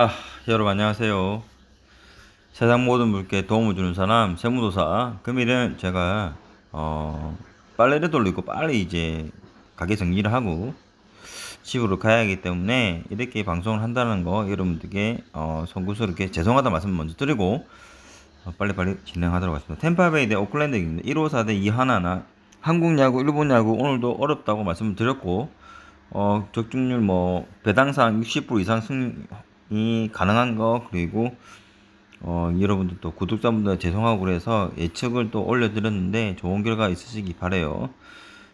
아, 여러분 안녕하세요. 세상 모든 물게 도움을 주는 사람 세무도사 금일은 제가 어, 빨래를 돌리고 빨리 이제 가게 정리를 하고 집으로 가야 하기 때문에 이렇게 방송을 한다는 거 여러분들께 어, 송구스럽게 죄송하다 말씀 먼저 드리고 어, 빨리빨리 진행하도록 하겠습니다. 템파베이 대 오클랜드입니다. 154 대 2하나나 한국 야구, 일본 야구 오늘도 어렵다고 말씀을 드렸고 어, 적중률 뭐 배당상 60% 이상 승 이 가능한 거 그리고 어, 여러분들 또 구독자분들 죄송하고 그래서 예측을 또 올려드렸는데 좋은 결과 있으시기 바래요.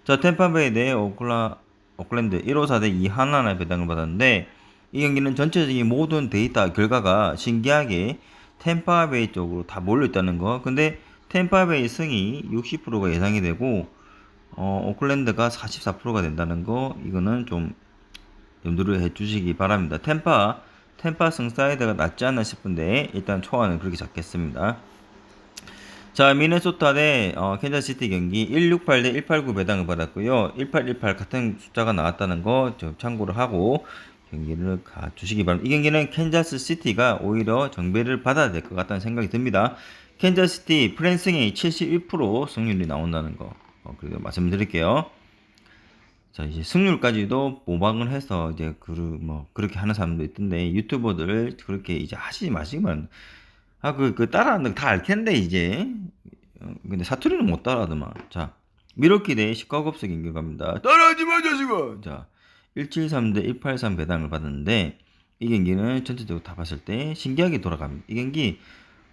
자, 템파베이 대 오클라, 오클랜드 154 대 2하나나 배당을 받았는데 이 경기는 전체적인 모든 데이터 결과가 신기하게 템파베이 쪽으로 다 몰려 있다는 거. 근데 템파베이 승이 60%가 예상이 되고 어, 오클랜드가 44%가 된다는 거 이거는 좀 염두를 해 주시기 바랍니다. 템파 템파 승 사이드가 낮지 않나 싶은데 일단 초안은 그렇게 잡겠습니다. 자, 미네소타 대 어, 캔자시티 경기 168 대 189 배당을 받았고요. 1818 같은 숫자가 나왔다는 거 좀 참고를 하고 경기를 가 주시기 바랍니다. 이 경기는 캔자스 시티가 오히려 정배를 받아야 될 것 같다는 생각이 듭니다. 캔자시티 프랜승이 71% 승률이 나온다는 거 어, 그리고 말씀드릴게요. 자 이제 승률까지도 모방을 해서 이제 그뭐 그렇게 하는 사람도 있던데 유튜버들 그렇게 이제 하시지 바랍니다. 아그 그 따라하는 거다알 텐데 이제 어, 근데 사투리는 못 따라하더만. 자 미러키 대 시카고급스 경기 갑니다. 따라하지 마 자식아. 자 173 대 183 배당을 받았는데 이 경기는 전체적으로 다 봤을 때 신기하게 돌아갑니다. 이 경기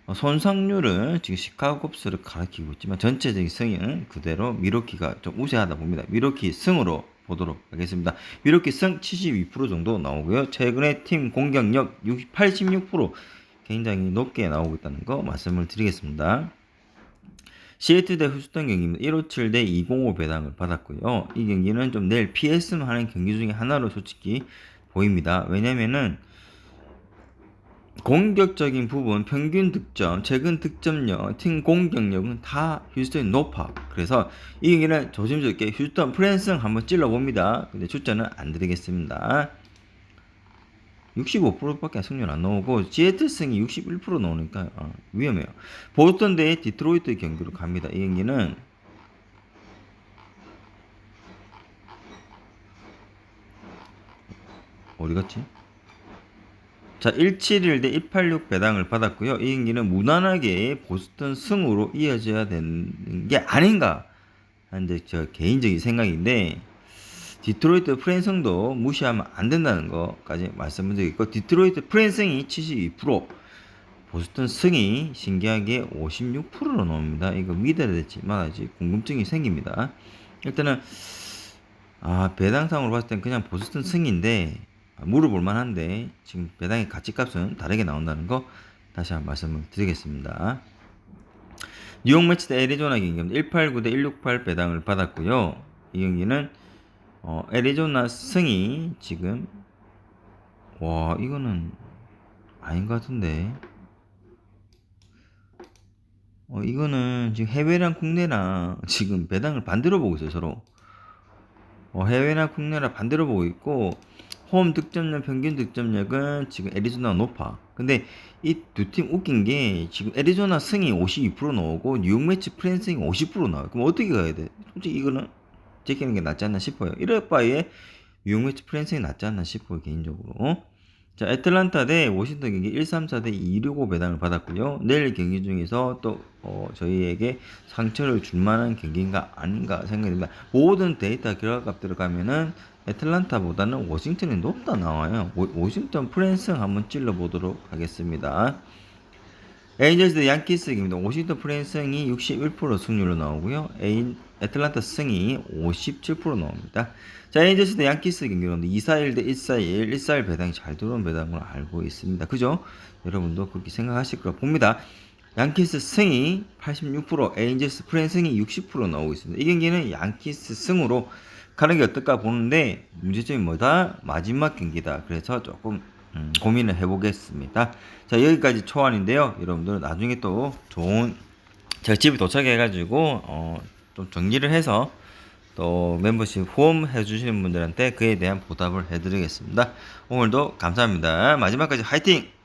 어, 손상률은 지금 시카고급스를 가리키고 있지만 전체적인 승은 그대로 미러키가 좀 우세하다 봅니다. 미러키 승으로 보도록 하겠습니다. 미러키 승72% 정도 나오고요. 최근에 팀 공격력 60, 86% 굉장히 높게 나오고 있다는 거 말씀을 드리겠습니다. 시애틀 대 휴스턴 경기입니다. 157 대 205 배당을 받았고요. 이 경기는 좀 내일 피했으면 하는 경기 중에 하나로 솔직히 보입니다. 왜냐면은 공격적인 부분, 평균 득점, 최근 득점력, 팀 공격력은 다 휴스턴이 높아. 그래서 이 경기는 조심스럽게 휴스턴 프랜승 한번 찔러봅니다. 근데 숫자는 안 드리겠습니다. 65%밖에 승률 안 나오고 지에트승이 61% 나오니까 어, 위험해요. 보스턴 대 디트로이트 경기로 갑니다. 이 경기는 어디 갔지? 자, 171대 186 배당을 받았고요. 이 경기는 무난하게 보스턴 승으로 이어져야 되는 게 아닌가 하는 저 개인적인 생각인데 디트로이트 프랜승도 무시하면 안 된다는 것까지 말씀을 드리고 디트로이트 프랜승이 72% 보스턴 승이 신기하게 56%로 나옵니다. 이거 믿어야 될지 말아야지 궁금증이 생깁니다. 일단은 아 배당상으로 봤을 땐 그냥 보스턴 승인데 물어볼 만한데 지금 배당의 가치값은 다르게 나온다는 거 다시 한번 말씀을 드리겠습니다. 뉴욕 매치 대 애리조나 경기입니다. 189 대 168 배당을 받았고요. 이 경기는 어, 애리조나 승이 지금 와 이거는 아닌 것 같은데 어, 이거는 지금 해외랑 국내랑 지금 배당을 반대로 보고 있어요 서로 어, 해외나 국내나 반대로 보고 있고 홈 득점력 평균 득점력은 지금 애리조나가 높아 근데 이 두 팀 웃긴 게 지금 애리조나 승이 52% 나오고 뉴욕 매치 프랜승이 50% 나와요 그럼 어떻게 가야 돼 솔직히 이거는 제끼는 게 낫지 않나 싶어요. 이럴 바에 뉴욕 매치 프랜승이 낫지 않나 싶어요, 개인적으로. 자, 애틀란타 대 워싱턴 경기 134 대 265 배당을 받았고요. 내일 경기 중에서 또 어, 저희에게 상처를 줄 만한 경기인가 아닌가 생각이 듭니다. 모든 데이터 결과값 들어가면은 애틀란타보다는 워싱턴이 높다 나와요. 워, 싱턴 프랜승 한번 찔러보도록 하겠습니다. 에인저스 대 양키스 경기입니다. 워싱턴 프랜승이 61% 승률로 나오고요. 에인 애틀란타 승이 57% 나옵니다. 자, 에인저스 대 양키스 경기는 241 대 141, 141 배당이 잘 들어온 배당으로 알고 있습니다. 그죠? 여러분도 그렇게 생각하실 거라 봅니다. 양키스 승이 86%, 에인저스 프랜승이 60% 나오고 있습니다. 이 경기는 양키스 승으로 가는 게 어떨까 보는데 문제점이 뭐다? 마지막 경기다. 그래서 조금 음, 고민을 해보겠습니다. 자 여기까지 초안인데요. 여러분들 나중에 또 좋은 제가 집에 도착해가지고 어, 좀 정리를 해서 또 멤버십 후원 해 주시는 분들한테 그에 대한 보답을 해드리겠습니다. 오늘도 감사합니다. 마지막까지 화이팅!